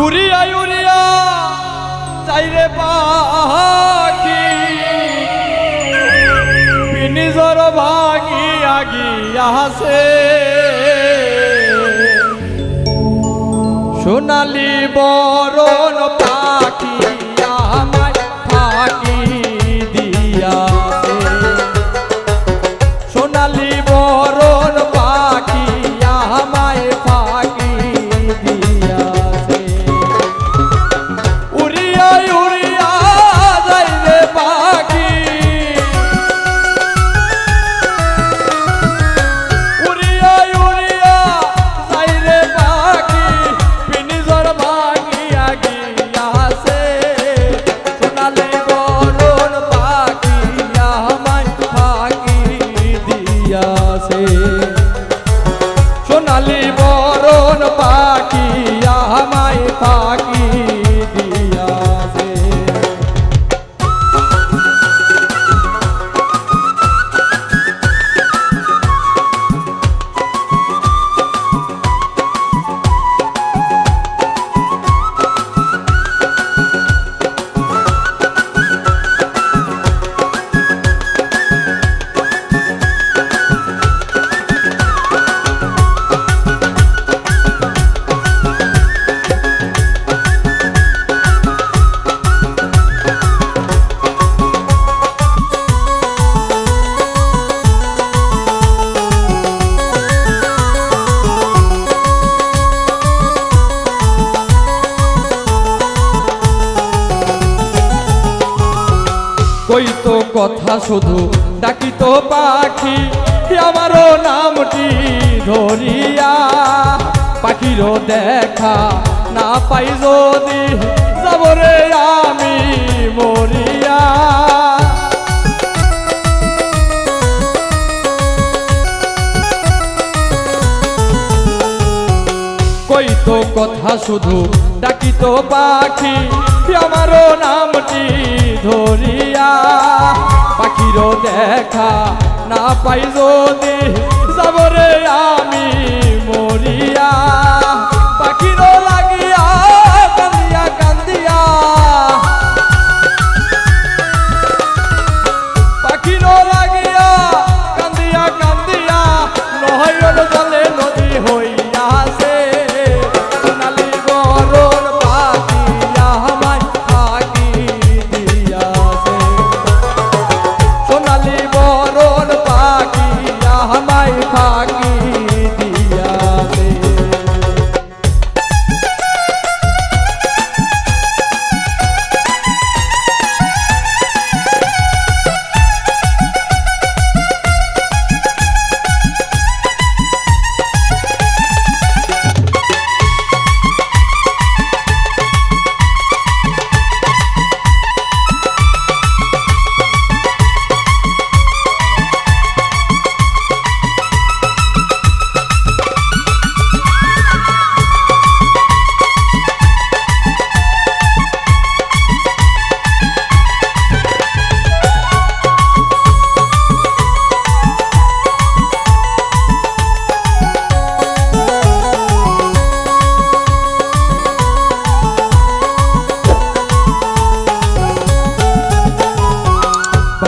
উড়িয়া উড়িয়া, চাইরে পাখি। নিজর আগিয়া হাসে। সোনালি বরণ পাখি আমায় ফাঁকি দিয়াছে সোনালি বরণ পাখি আমায় ফাঁকি দিয়াছে কই তো কথা শুধু? ডাকি তো পাখি আমারও নামটি ধরিয়া। পাখিরও দেখা না পাই যদি, যাব রে আমি মরিয়া। কই তো কথা শুধু? ডাকি তো পাখি পাখিরও দেখা না পাই যদি যাবরে আমি মরিয়া।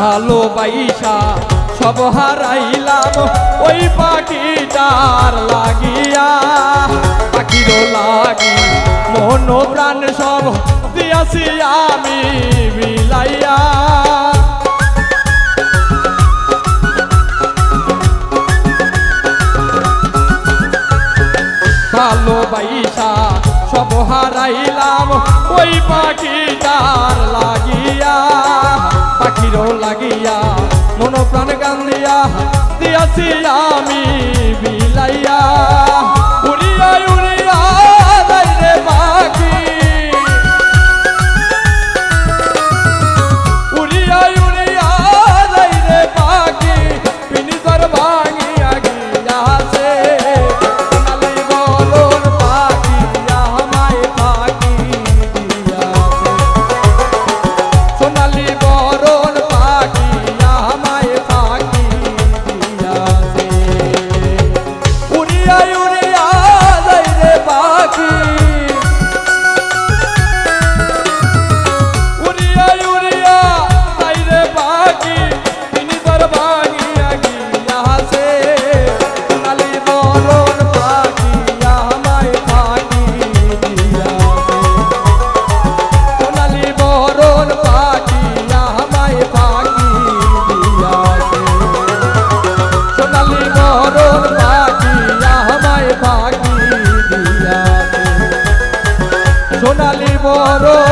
ভালোবাইসা সব হারাইলাম, ওই পাখিটার লাগিয়া। পাখির লাগি, মন প্রাণ সব দিয়াছি আমি বিলাইয়া ভালোবাইসা সব হারাইলাম, ওই পাখিটার লাগিয়া পাখিরও লাগিয়া মন প্রাণ গান দিয়া দিয়াছি আমি বিলাইয়া। সোনালি